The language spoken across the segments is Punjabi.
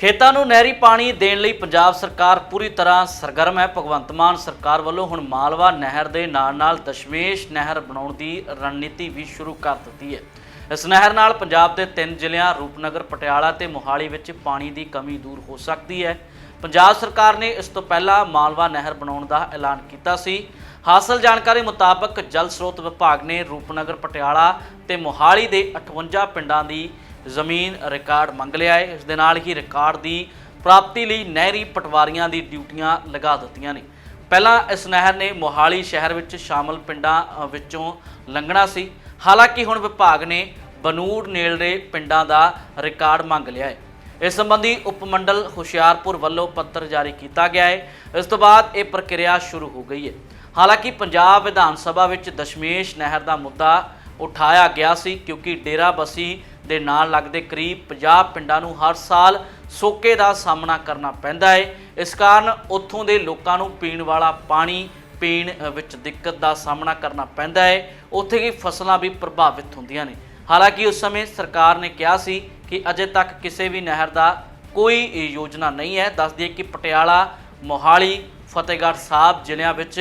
ਖੇਤਾਂ ਨੂੰ ਨਹਿਰੀ ਪਾਣੀ ਦੇਣ ਲਈ ਪੰਜਾਬ ਸਰਕਾਰ ਪੂਰੀ ਤਰ੍ਹਾਂ ਸਰਗਰਮ ਹੈ। ਭਗਵੰਤ ਮਾਨ ਸਰਕਾਰ ਵੱਲੋਂ ਹੁਣ ਮਾਲਵਾ ਨਹਿਰ ਦੇ ਨਾਲ-ਨਾਲ ਦਸ਼ਮੇਸ਼ ਨਹਿਰ ਬਣਾਉਣ ਦੀ ਰਣਨੀਤੀ ਵੀ ਸ਼ੁਰੂ ਕਰ ਦਿੱਤੀ ਹੈ। ਇਸ ਨਹਿਰ ਨਾਲ ਪੰਜਾਬ ਦੇ ਤਿੰਨ ਜ਼ਿਲ੍ਹਿਆਂ ਰੂਪਨਗਰ, ਪਟਿਆਲਾ ਤੇ ਮੋਹਾਲੀ ਵਿੱਚ ਪਾਣੀ ਦੀ ਕਮੀ ਦੂਰ ਹੋ ਸਕਦੀ ਹੈ। ਪੰਜਾਬ ਸਰਕਾਰ ਨੇ ਇਸ ਤੋਂ ਪਹਿਲਾਂ ਮਾਲਵਾ ਨਹਿਰ ਬਣਾਉਣ ਦਾ ਐਲਾਨ ਕੀਤਾ ਸੀ। ਹਾਸਲ ਜਾਣਕਾਰੀ ਮੁਤਾਬਕ ਜਲ ਸਰੋਤ ਵਿਭਾਗ ਨੇ ਰੂਪਨਗਰ, ਪਟਿਆਲਾ ਤੇ ਮੋਹਾਲੀ ਦੇ 58 ਪਿੰਡਾਂ ਦੀ ਜ਼ਮੀਨ ਰਿਕਾਰਡ ਮੰਗ ਲਿਆ ਹੈ। ਇਸ ਦੇ ਨਾਲ ਹੀ ਰਿਕਾਰਡ ਦੀ ਪ੍ਰਾਪਤੀ ਲਈ ਨਹਿਰੀ ਪਟਵਾਰੀਆਂ ਦੀ ਡਿਊਟੀਆਂ ਲਗਾ ਦਿੱਤੀਆਂ ਨੇ। ਪਹਿਲਾਂ ਇਸ ਨਹਿਰ ਨੇ ਮੋਹਾਲੀ ਸ਼ਹਿਰ ਵਿੱਚ ਸ਼ਾਮਲ ਪਿੰਡਾਂ ਵਿੱਚੋਂ ਲੰਘਣਾ ਸੀ। ਹਾਲਾਂਕਿ ਹੁਣ ਵਿਭਾਗ ਨੇ ਬਨੂੜ ਨੇੜਲੇ ਪਿੰਡਾਂ ਦਾ ਰਿਕਾਰਡ ਮੰਗ ਲਿਆ ਹੈ। ਇਸ ਸੰਬੰਧੀ ਉਪ ਮੰਡਲ ਹੁਸ਼ਿਆਰਪੁਰ ਵੱਲੋਂ ਪੱਤਰ ਜਾਰੀ ਕੀਤਾ ਗਿਆ ਹੈ। ਇਸ ਤੋਂ ਬਾਅਦ ਇਹ ਪ੍ਰਕਿਰਿਆ ਸ਼ੁਰੂ ਹੋ ਗਈ ਹੈ। ਹਾਲਾਂਕਿ ਪੰਜਾਬ ਵਿਧਾਨ ਸਭਾ ਵਿੱਚ ਦਸ਼ਮੇਸ਼ ਨਹਿਰ ਦਾ ਮੁੱਦਾ ਉਠਾਇਆ ਗਿਆ ਸੀ ਕਿਉਂਕਿ ਡੇਰਾ ਬਸੀ ਦੇ ਨਾਲ ਲੱਗਦੇ ਕਰੀਬ 50 ਪਿੰਡਾਂ ਨੂੰ ਹਰ ਸਾਲ ਸੋਕੇ ਦਾ ਸਾਹਮਣਾ ਕਰਨਾ ਪੈਂਦਾ ਹੈ। ਇਸ ਕਾਰਨ ਉੱਥੋਂ ਦੇ ਲੋਕਾਂ ਨੂੰ ਪੀਣ ਵਾਲਾ ਪਾਣੀ ਪੀਣ ਵਿੱਚ ਦਿੱਕਤ ਦਾ ਸਾਹਮਣਾ ਕਰਨਾ ਪੈਂਦਾ ਹੈ। ਉੱਥੇ ਦੀ ਫਸਲਾਂ ਵੀ ਪ੍ਰਭਾਵਿਤ ਹੁੰਦੀਆਂ ਨੇ। ਹਾਲਾਂਕਿ ਉਸ ਸਮੇਂ ਸਰਕਾਰ ਨੇ ਕਿਹਾ ਸੀ ਕਿ ਅਜੇ ਤੱਕ ਕਿਸੇ ਵੀ ਨਹਿਰ ਦਾ ਕੋਈ ਯੋਜਨਾ ਨਹੀਂ ਹੈ। ਦੱਸ ਦਈਏ ਕਿ ਪਟਿਆਲਾ, ਮੋਹਾਲੀ, ਫਤਿਹਗੜ੍ਹ ਸਾਹਿਬ ਜ਼ਿਲ੍ਹਿਆਂ ਵਿੱਚ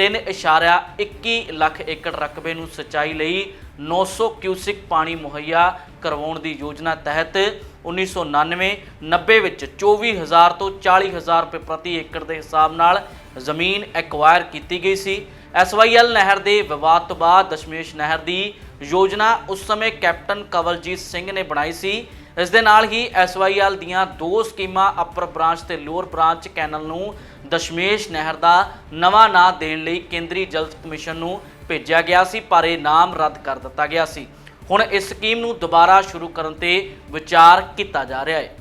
3.21 ਲੱਖ ਏਕੜ ਰਕਬੇ ਨੂੰ ਸਿੰਚਾਈ ਲਈ 900 ਕਿਊਸਿਕ ਪਾਣੀ ਮੁਹੱਈਆ ਕਰਵਾਉਣ ਦੀ ਯੋਜਨਾ ਤਹਿਤ 1999 90 ਵਿੱਚ 24000 ਤੋਂ 40000 ਰੁਪਏ ਪ੍ਰਤੀ ਏਕੜ ਦੇ ਹਿਸਾਬ ਨਾਲ ਜ਼ਮੀਨ ਐਕਵਾਇਰ ਕੀਤੀ ਗਈ ਸੀ। ਐਸਵਾਈਐਲ ਨਹਿਰ ਦੇ ਵਿਵਾਦ ਤੋਂ ਬਾਅਦ ਦਸ਼ਮੇਸ਼ ਨਹਿਰ ਦੀ ਯੋਜਨਾ ਉਸ ਸਮੇਂ ਕੈਪਟਨ ਕਵਲਜੀਤ ਸਿੰਘ ਨੇ ਬਣਾਈ ਸੀ। ਇਸ ਦੇ ਨਾਲ ਹੀ ਐਸਵਾਈਐਲ ਦੀਆਂ ਦੋ ਸਕੀਮਾਂ ਅਪਰ ਬ੍ਰਾਂਚ ਤੇ ਲੋਅਰ ਬ੍ਰਾਂਚ ਕੈਨਲ ਨੂੰ ਦਸ਼ਮੇਸ਼ ਨਹਿਰ ਦਾ ਨਵਾਂ ਨਾਂ ਦੇਣ ਲਈ ਕੇਂਦਰੀ ਜਲ ਕਮਿਸ਼ਨ ਨੂੰ ਭੇਜਿਆ ਗਿਆ ਸੀ, ਪਰ ਇਹ ਨਾਮ ਰੱਦ ਕਰ ਦਿੱਤਾ ਗਿਆ ਸੀ। ਹੁਣ ਇਸ ਸਕੀਮ ਨੂੰ ਦੁਬਾਰਾ ਸ਼ੁਰੂ ਕਰਨ ਤੇ ਵਿਚਾਰ ਕੀਤਾ ਜਾ ਰਿਹਾ ਹੈ।